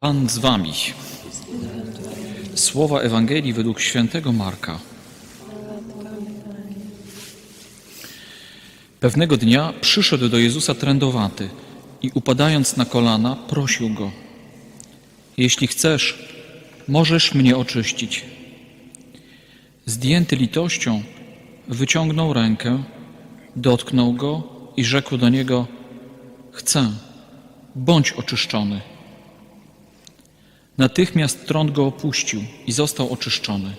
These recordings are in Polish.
Pan z wami. Słowa Ewangelii według świętego Marka. Pewnego dnia przyszedł do Jezusa trędowaty i upadając na kolana prosił go: Jeśli chcesz, możesz mnie oczyścić. Zdjęty litością, wyciągnął rękę, dotknął go i rzekł do niego: Chcę, bądź oczyszczony. Natychmiast trąd go opuścił i został oczyszczony.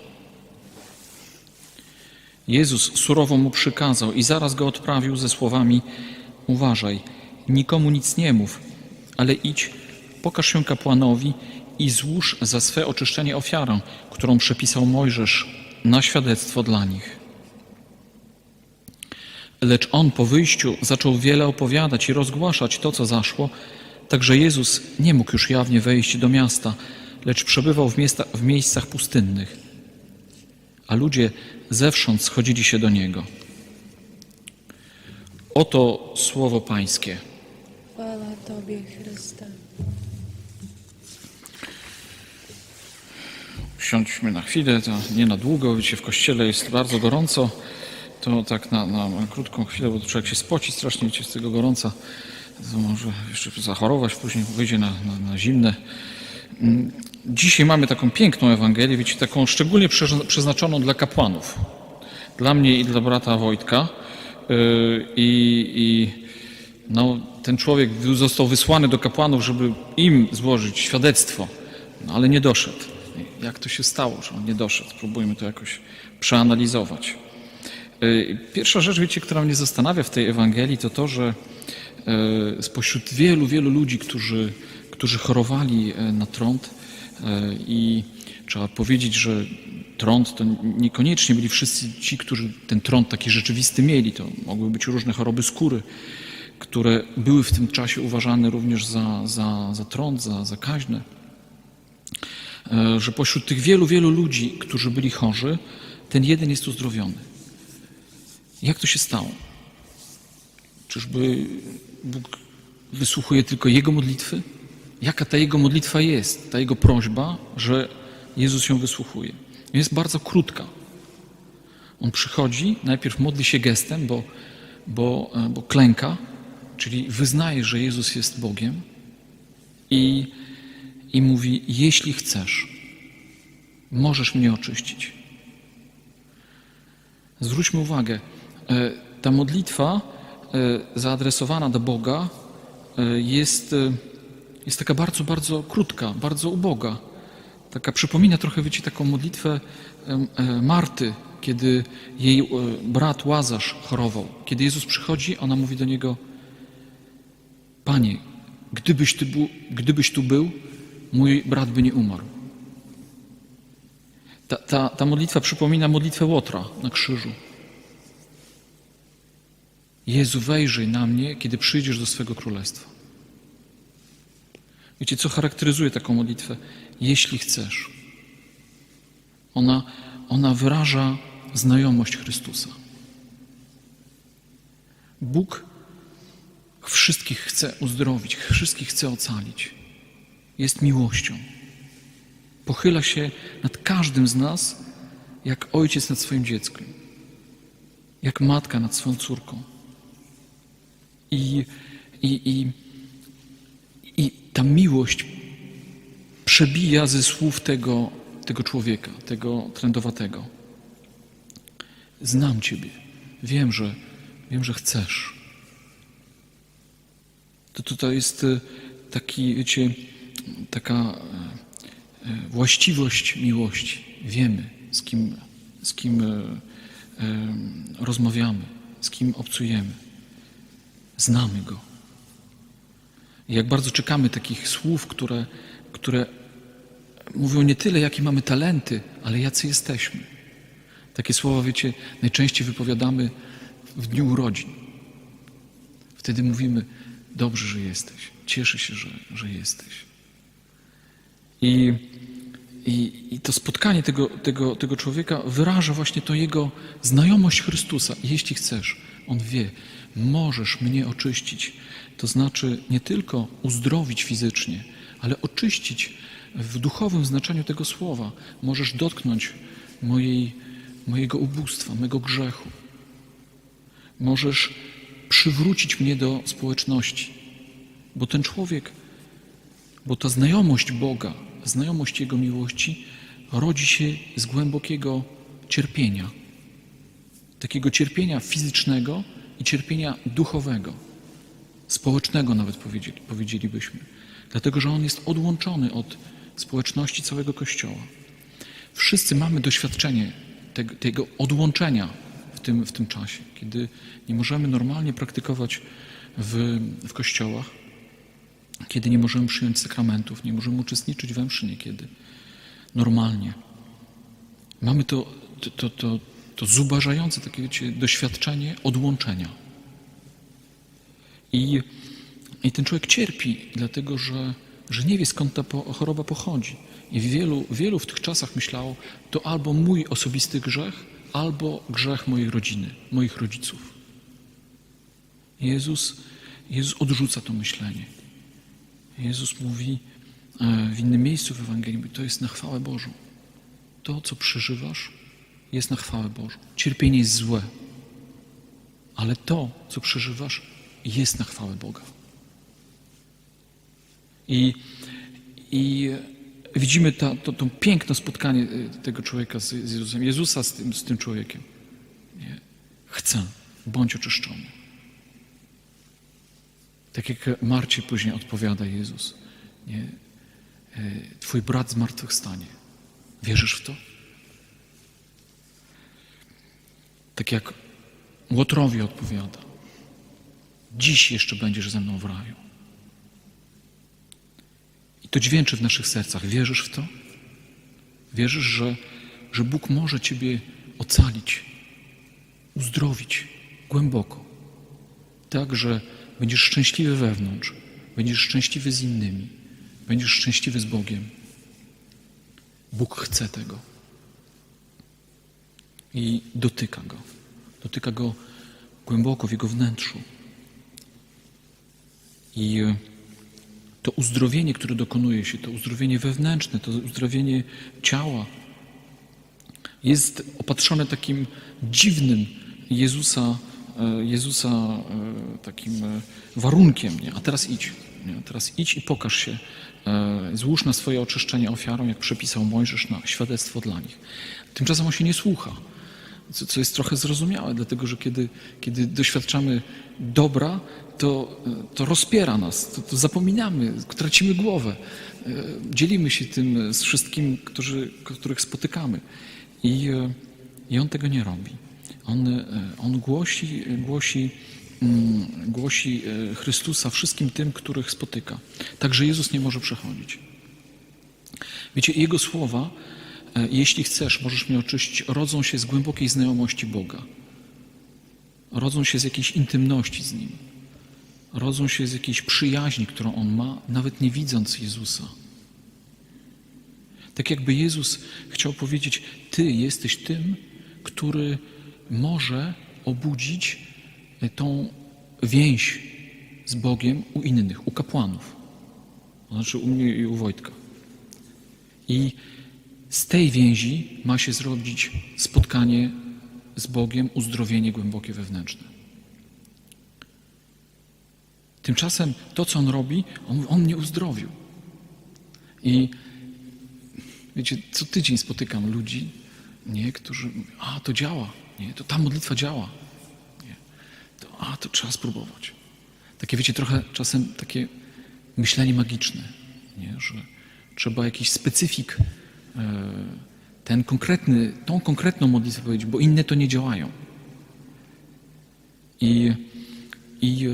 Jezus surowo mu przykazał i zaraz go odprawił ze słowami: Uważaj, nikomu nic nie mów, ale idź, pokaż się kapłanowi i złóż za swe oczyszczenie ofiarę, którą przepisał Mojżesz na świadectwo dla nich. Lecz on po wyjściu zaczął wiele opowiadać i rozgłaszać to, co zaszło, tak że Jezus nie mógł już jawnie wejść do miasta, lecz przebywał w, miasta, w miejscach pustynnych, a ludzie zewsząd schodzili się do Niego. Oto słowo Pańskie. Chwała Tobie, Chryste. Siądźmy na chwilę, to nie na długo, wiecie, w kościele jest bardzo gorąco, to tak na, na krótką chwilę, bo człowiek się spoci strasznie wiecie, z tego gorąca, to może jeszcze zachorować, później wyjdzie na, na, na zimne. Dzisiaj mamy taką piękną Ewangelię, wiecie, taką szczególnie przeznaczoną dla kapłanów. Dla mnie i dla brata Wojtka. Yy, I, i no, ten człowiek został wysłany do kapłanów, żeby im złożyć świadectwo, no, ale nie doszedł. Jak to się stało, że on nie doszedł? Spróbujmy to jakoś przeanalizować. Yy, Pierwsza rzecz, wiecie, która mnie zastanawia w tej Ewangelii, to to, że yy, spośród wielu, wielu ludzi, którzy, którzy chorowali yy, na trąd yy, i trzeba powiedzieć, że trąd to niekoniecznie byli wszyscy ci, którzy ten trąd taki rzeczywisty mieli. To mogły być różne choroby skóry, które były w tym czasie uważane również za, za, za trąd, za zakaźne. E, Że pośród tych wielu, wielu ludzi, którzy byli chorzy, ten jeden jest uzdrowiony. Jak to się stało? Czyżby Bóg wysłuchuje tylko jego modlitwy? Jaka ta jego modlitwa jest, ta jego prośba, że Jezus ją wysłuchuje? Jest bardzo krótka. On przychodzi, najpierw modli się gestem, bo, bo, e, bo klęka, czyli wyznaje, że Jezus jest Bogiem i, i mówi: Jeśli chcesz, możesz mnie oczyścić. Zwróćmy uwagę, e, ta modlitwa e, zaadresowana do Boga jest, jest taka bardzo, bardzo krótka, bardzo uboga. Taka przypomina trochę, wiecie, taką modlitwę e, Marty, kiedy jej e, brat Łazarz chorował. Kiedy Jezus przychodzi, ona mówi do niego: Panie, gdybyś, ty był, gdybyś tu był, mój brat by nie umarł. Ta, ta, ta modlitwa przypomina modlitwę Łotra na krzyżu. Jezu, wejrzyj na mnie, kiedy przyjdziesz do swego królestwa. Wiecie, co charakteryzuje taką modlitwę? Jeśli chcesz. Ona, ona wyraża znajomość Chrystusa. Bóg wszystkich chce uzdrowić, wszystkich chce ocalić. Jest miłością. Pochyla się nad każdym z nas, jak ojciec nad swoim dzieckiem, jak matka nad swoją córką. I, i, i, ta miłość przebija ze słów tego, tego człowieka, tego trędowatego. Znam Ciebie. Wiem, że, wiem, że chcesz. To tutaj jest e, taki, wiecie, taka e, e, właściwość miłości. Wiemy, z kim, z kim rozmawiamy, z kim obcujemy. Znamy Go. I jak bardzo czekamy takich słów, które, które mówią nie tyle, jakie mamy talenty, ale jacy jesteśmy. Takie słowa, wiecie, najczęściej wypowiadamy w dniu urodzin. Wtedy mówimy, dobrze, że jesteś, cieszę się, że, że jesteś. I, i, i to spotkanie tego, tego, tego człowieka wyraża właśnie to jego znajomość Chrystusa. Jeśli chcesz, on wie, możesz mnie oczyścić. To znaczy nie tylko uzdrowić fizycznie, ale oczyścić w duchowym znaczeniu tego słowa. Możesz dotknąć mojej, mojego ubóstwa, mego grzechu. Możesz przywrócić mnie do społeczności, bo ten człowiek, bo ta znajomość Boga, znajomość Jego miłości rodzi się z głębokiego cierpienia. Takiego cierpienia fizycznego i cierpienia duchowego, społecznego nawet powiedzieli, powiedzielibyśmy. Dlatego, że on jest odłączony od społeczności całego Kościoła. Wszyscy mamy doświadczenie tego, tego odłączenia w tym, w tym czasie, kiedy nie możemy normalnie praktykować w, w kościołach, kiedy nie możemy przyjąć sakramentów, nie możemy uczestniczyć we mszy niekiedy normalnie. Mamy to, to, to, to, zubażające takie wiecie, doświadczenie odłączenia. I, I ten człowiek cierpi, dlatego że, że nie wie skąd ta po, choroba pochodzi. I wielu, wielu w tych czasach myślało, to albo mój osobisty grzech, albo grzech mojej rodziny, moich rodziców. Jezus, Jezus odrzuca to myślenie. Jezus mówi e, w innym miejscu w Ewangelii, to jest na chwałę Bożą. To, co przeżywasz, jest na chwałę Bożą. Cierpienie jest złe, ale to, co przeżywasz, jest na chwałę Boga. I, i widzimy ta, to, to piękne spotkanie y, tego człowieka z, z Jezusem, Jezusa z tym, z tym człowiekiem. Nie? Chcę, bądź oczyszczony. Tak jak Marcie później odpowiada Jezus. Nie? Y, Twój brat zmartwychwstanie. Wierzysz w to? Tak jak Łotrowi odpowiada. Dziś jeszcze będziesz ze mną w raju. I to dźwięczy w naszych sercach. Wierzysz w to? Wierzysz, że, że Bóg może Ciebie ocalić, uzdrowić głęboko. Tak, że będziesz szczęśliwy wewnątrz, będziesz szczęśliwy z innymi, będziesz szczęśliwy z Bogiem. Bóg chce tego. I dotyka go. Dotyka go głęboko w jego wnętrzu. I e, to uzdrowienie, które dokonuje się, to uzdrowienie wewnętrzne, to uzdrowienie ciała, jest opatrzone takim dziwnym Jezusa, e, Jezusa e, takim warunkiem. Nie? A teraz idź. Nie? Teraz idź i pokaż się. Złóż na swoje oczyszczenie ofiarą, jak przepisał Mojżesz na świadectwo dla nich. Tymczasem on się nie słucha co, co jest trochę zrozumiałe, dlatego że kiedy, kiedy doświadczamy dobra, to, to rozpiera nas, to, to zapominamy, tracimy głowę, e, dzielimy się tym z wszystkimi, którzy, których spotykamy. I, e, I on tego nie robi. On, e, on głosi, głosi, mm, głosi Chrystusa wszystkim tym, których spotyka. Także Jezus nie może przechodzić. Wiecie, Jego słowa, jeśli chcesz, możesz mnie oczyścić, rodzą się z głębokiej znajomości Boga. Rodzą się z jakiejś intymności z Nim. Rodzą się z jakiejś przyjaźni, którą On ma, nawet nie widząc Jezusa. Tak jakby Jezus chciał powiedzieć, Ty jesteś tym, który może obudzić e, tą więź z Bogiem u innych, u kapłanów. Znaczy u mnie i u Wojtka. I z tej więzi ma się zrobić spotkanie z Bogiem, uzdrowienie głębokie wewnętrzne. Tymczasem to, co on robi, on, on mnie uzdrowił. I wiecie, co tydzień spotykam ludzi, nie, którzy mówią, a to działa, nie, to ta modlitwa działa. Nie, to, a to trzeba spróbować. Takie wiecie, trochę czasem takie myślenie magiczne, nie, że trzeba jakiś specyfik, ten konkretny, tą konkretną modlitwę powiedzieć, bo inne to nie działają. I, i, e,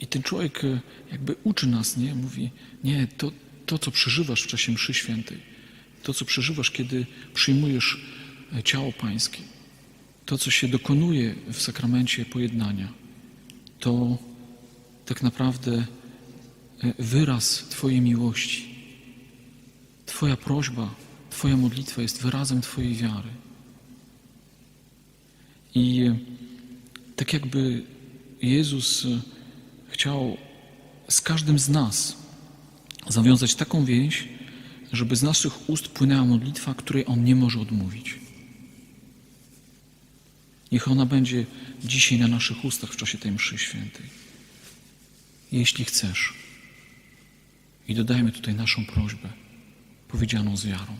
i ten człowiek e, jakby uczy nas, nie? Mówi, nie, to, to, co przeżywasz w czasie mszy świętej, to, co przeżywasz, kiedy przyjmujesz e, ciało pańskie, to, co się dokonuje w sakramencie pojednania, to tak naprawdę e, wyraz Twojej miłości. Twoja prośba, Twoja modlitwa jest wyrazem Twojej wiary. I e, tak jakby Jezus e, chciał z każdym z nas zawiązać taką więź, żeby z naszych ust płynęła modlitwa, której On nie może odmówić. Niech ona będzie dzisiaj na naszych ustach w czasie tej mszy świętej. Jeśli chcesz. I dodajmy tutaj naszą prośbę, powiedzianą z wiarą.